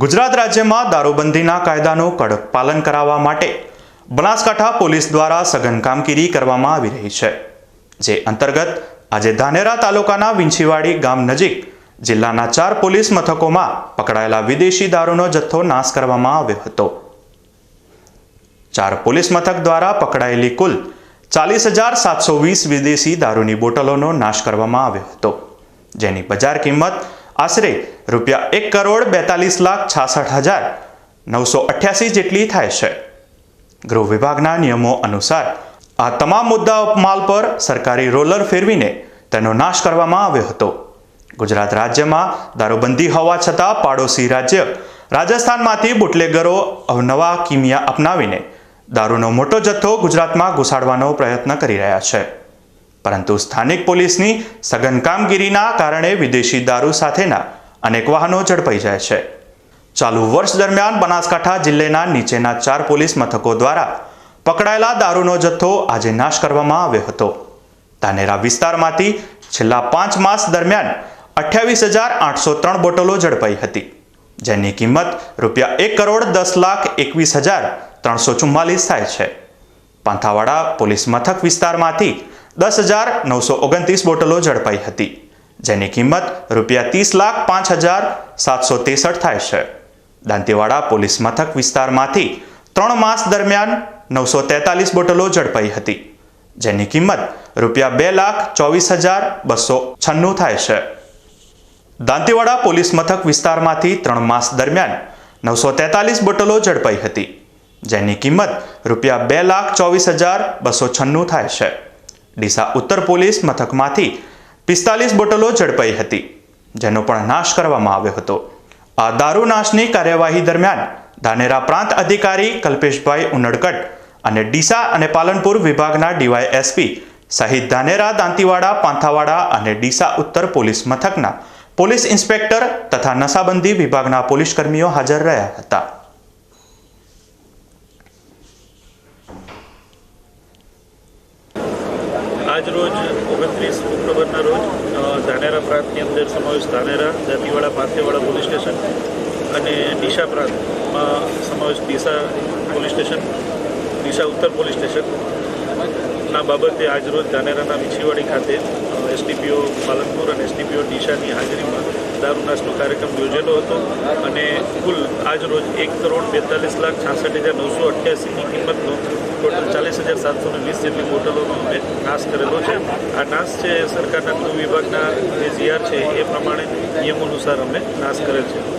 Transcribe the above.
ગુજરાત રાજ્યમાં દારૂબંધીના કાયદાનું કડક પાલન કરાવવા માટે બનાસકાંઠા પોલીસ દ્વારા સઘન કામગીરી કરવામાં આવી રહી છે, જે અંતર્ગત આજે ધાનેરા તાલુકાના વિંછીવાડી ગામ નજીક જિલ્લાના ચાર પોલીસ મથકોમાં પકડાયેલા વિદેશી દારૂનો જથ્થો નાશ કરવામાં આવ્યો હતો. ચાર પોલીસ મથક દ્વારા પકડાયેલી કુલ ચાલીસ હજાર સાતસો વીસ વિદેશી દારૂની બોટલોનો નાશ કરવામાં આવ્યો હતો, જેની બજાર કિંમત આશરે રૂપિયા એક કરોડ બેતાલીસ લાખ છાસઠ હજાર નવસો અઠ્યાસી જેટલી થાય છે. ગૃહ વિભાગના નિયમો અનુસાર આ તમામ મુદ્દાઓ માલ પર સરકારી રોલર ફેરવીને તેનો નાશ કરવામાં આવ્યો હતો. ગુજરાત રાજ્યમાં દારૂબંધી હોવા છતાં પાડોશી રાજ્ય રાજસ્થાનમાંથી બુટલેગરો અવનવા કિમિયા અપનાવીને દારૂનો મોટો જથ્થો ગુજરાતમાં ઘુસાડવાનો પ્રયત્ન કરી રહ્યા છે. પરંતુ સ્થાનિક પોલીસની સઘન કામગીરીના કારણે વિદેશી દારૂ સાથેના અનેક વાહનો ઝડપાઈ જાય છે. ચાલુ વર્ષ દરમિયાન બનાસકાંઠા જિલ્લાના નીચેના ચાર પોલીસ મથકો દ્વારા પકડાયેલા દારૂનો જથ્થો આજે નાશ કરવામાં આવ્યો હતો. ધાનેરા વિસ્તારમાંથી છેલ્લા પાંચ માસ દરમિયાન અઠ્યાવીસ હજાર આઠસો ત્રણ બોટલો ઝડપાઈ હતી, જેની કિંમત રૂપિયા એક કરોડ દસ લાખ એકવીસ હજાર ત્રણસો ચુમ્માલીસ થાય છે. પાંથાવાડા પોલીસ મથક વિસ્તારમાંથી દસ હજાર નવસો ઓગણત્રીસ બોટલો ઝડપાઈ હતી, જેની કિંમત રૂપિયા ત્રીસ લાખ પાંચ હજાર સાતસો ત્રેસઠ થાય છે. દાંતીવાડા પોલીસ મથક વિસ્તારમાંથી ત્રણ માસ દરમિયાન નવસો તેતાલીસ બોટલો ઝડપાઈ હતી, જેની કિંમત રૂપિયા બે લાખ ચોવીસ હજાર બસો છન્નું થાય છે. દાંતીવાડા પોલીસ મથક વિસ્તારમાંથી ત્રણ માસ દરમિયાન નવસો તેતાલીસ બોટલો ઝડપાઈ હતી, જેની કિંમત રૂપિયા બે લાખ ચોવીસ હજાર બસો છન્નું થાય છે. ડીસા ઉત્તર પોલીસ મથકમાંથી પિસ્તાલીસ બોટલો ઝડપાઈ હતી, જેનો પણ નાશ કરવામાં આવ્યો હતો. આ દારૂ નાશની કાર્યવાહી દરમિયાન ધાનેરા પ્રાંત અધિકારી કલ્પેશભાઈ ઉનડકટ અને ડીસા અને પાલનપુર વિભાગના ડીવાય એસપી સહિત ધાનેરા, દાંતીવાડા, પાંથાવાડા અને ડીસા ઉત્તર પોલીસ મથકના પોલીસ ઇન્સ્પેક્ટર તથા નશાબંધી વિભાગના પોલીસકર્મીઓ હાજર રહ્યા હતા. આજ રોજ ઓગણત્રીસ ઓક્ટોબરના રોજ ધાનેરા પ્રાંતની અંદર સમાવેશ ધાનેરા દાંતીવાડા પાંથેવાડા પોલીસ સ્ટેશન અને ડીસા પ્રાંતમાં સમાવેશ ડીસા પોલીસ સ્ટેશન, ડીસા ઉત્તર પોલીસ સ્ટેશન ના બાબતે આજરોજ ધાનેરાના વિછીવાડી ખાતે એસડીપીઓ પાલનપુર અને એસડીપીઓ ડીસાની હાજરીમાં દારૂ નાશનો કાર્યક્રમ યોજેલો હતો અને કુલ આજરોજ એક કરોડ બેતાલીસ લાખ છાસઠ હજાર નવસો અઠ્યાસીની કિંમતનો ટોટલ ચાલીસ હજાર સાતસો ને વીસ જેટલી બોટલોનો અમે નાશ કરેલો છે. આ નાશ છે સરકારના ગૃહ વિભાગના જે જીઆર છે એ પ્રમાણે નિયમો અનુસાર અમે નાશ કરેલ છે.